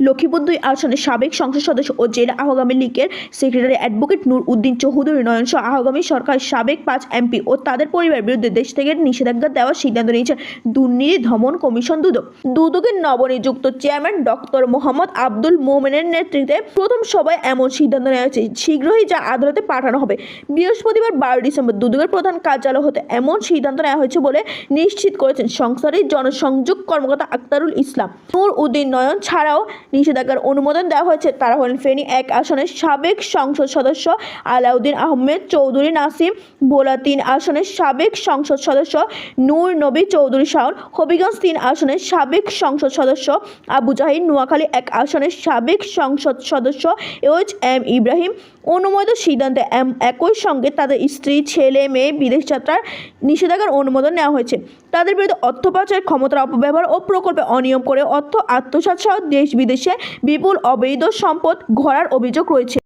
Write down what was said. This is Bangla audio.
লক্ষ্মীপুর দুই আসনের সাবেক সংসদ সদস্য ও জেলা আহ্বামী লীগের সেক্রেটারি অ্যাডভোকেট নূর উদ্দিন চৌধুরী নয়ন সহ আহ্বামী সরকার সাবেক পাঁচ এমপি ও তাদের পরিবারের বিরুদ্ধে দেশ থেকে নিষেধাজ্ঞা দেওয়ার সিদ্ধান্ত নিয়েছেন দুর্নীতি দমন কমিশন দুদক। দুদকের নবনিযুক্ত চেয়ারম্যান ডক্টর মোহাম্মদ আব্দুল মোমেনের নেতৃত্বে প্রথম সভায় এমন সিদ্ধান্ত নেওয়া হয়েছে, শীঘ্রই যা আদালতে পাঠানো হবে। বৃহস্পতিবার বারো ডিসেম্বর দুদকের প্রধান কার্যালয় হতে এমন সিদ্ধান্ত নেওয়া হয়েছে বলে নিশ্চিত করেছেন সংস্থাটির জনসংযোগ কর্মকর্তা আক্তারুল ইসলাম। নূর উদ্দিন নয়ন ছাড়াও নিষেধাজ্ঞার অনুমোদন দেওয়া হয়েছে। তারা হলেন ফেনী এক আসনের সাবেক সংসদ সদস্য আলাউদ্দিন আহমেদ, চৌধুরী নাসিম ভোলা তিন আসনের সাবেক সংসদ সদস্য নূর নবী, চৌধুরী শাহন হবিগঞ্জ তিন আসনের সাবেক সংসদ সদস্য আবু জাহির নোয়াখালী এক আসনের সাবেক সংসদ সদস্য এইচ এম ইব্রাহিম। অনুমোদিত সিদ্ধান্তে একই সঙ্গে তাদের স্ত্রী, ছেলে, মেয়ে, বিদেশ যাত্রার নিষেধাজ্ঞার অনুমোদন নেওয়া হয়েছে। তাদের বিরুদ্ধে অর্থ পাচার ক্ষমতার অপব্যবহার ও প্রকল্পে অনিয়ম করে অর্থ আত্মসাৎ সহ দেশ বিদেশে বিপুল অবৈধ সম্পদ ঘোরার অভিযোগ রয়েছে।